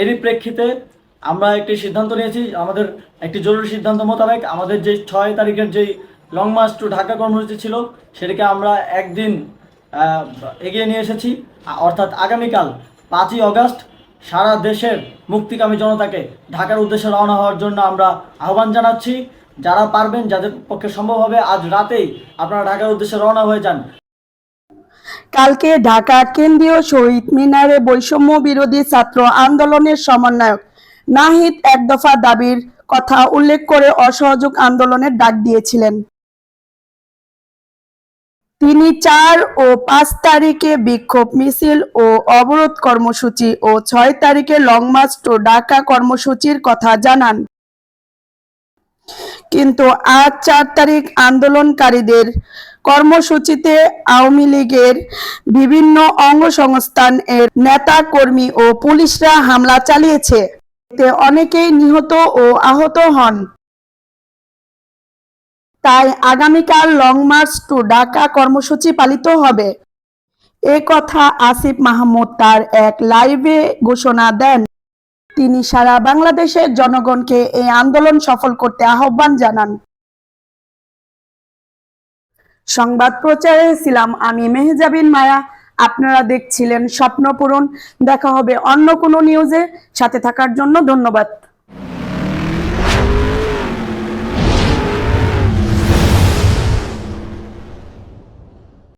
এরই প্রেক্ষিতে আমরা একটি সিদ্ধান্ত নিয়েছি, আমাদের একটি জরুরি সিদ্ধান্ত মোতাবেক আমাদের যে ছয় তারিখের যেই লং মার্চ টু ঢাকা কর্মসূচি ছিল, সেটাকে আমরা একদিন এগিয়ে নিয়ে এসেছি। অর্থাৎ আগামীকাল পাঁচই অগস্ট সারা দেশের মুক্তিকামী জনতাকে ঢাকার উদ্দেশ্যে রওনা হওয়ার জন্য আমরা আহ্বান জানাচ্ছি। যারা পারবেন, যাদের পক্ষে সম্ভব হবে, আজ রাতেই আপনারা ঢাকার উদ্দেশ্যে রওনা হয়ে যান। কালকে ঢাকা কেন্দ্রীয় শহীদ মিনারে বৈষম্য বিরোধী ছাত্র আন্দোলনের সমন্বয়ক নাহিদ এক দফা দাবির কথা উল্লেখ করে অসহযোগ আন্দোলনের ডাক দিয়েছিলেন। তিনি চার ও পাঁচ তারিখে বিক্ষোভ, মিছিল ও অবরোধ কর্মসূচি ও ছয় তারিখে লং মার্চ টু ঢাকা কর্মসূচির কথা জানান। কিন্তু আজ চার তারিখ আন্দোলনকারীদের কর্মসূচিতে আওয়ামী লীগের বিভিন্ন অঙ্গ সংস্থান এর নেতা কর্মী ও পুলিশরা হামলা চালিয়েছে। এতে অনেকেই নিহত ও আহত হন। তাই আগামীকাল লং মার্চ টু ঢাকা কর্মসূচি পালিত হবে। এ কথা আসিফ মাহমুদ তার এক লাইভে ঘোষণা দেন। তিনি সারা বাংলাদেশের জনগণকে এই আন্দোলন সফল করতে আহ্বান জানান। সংবাদ প্রচারে ছিলাম আমি মেহজাবিন মায়া। আপনারা দেখছিলেন স্বপ্নপূরণ দেখা হবে অন্য কোনো নিউজে। সাথে থাকার জন্য ধন্যবাদ।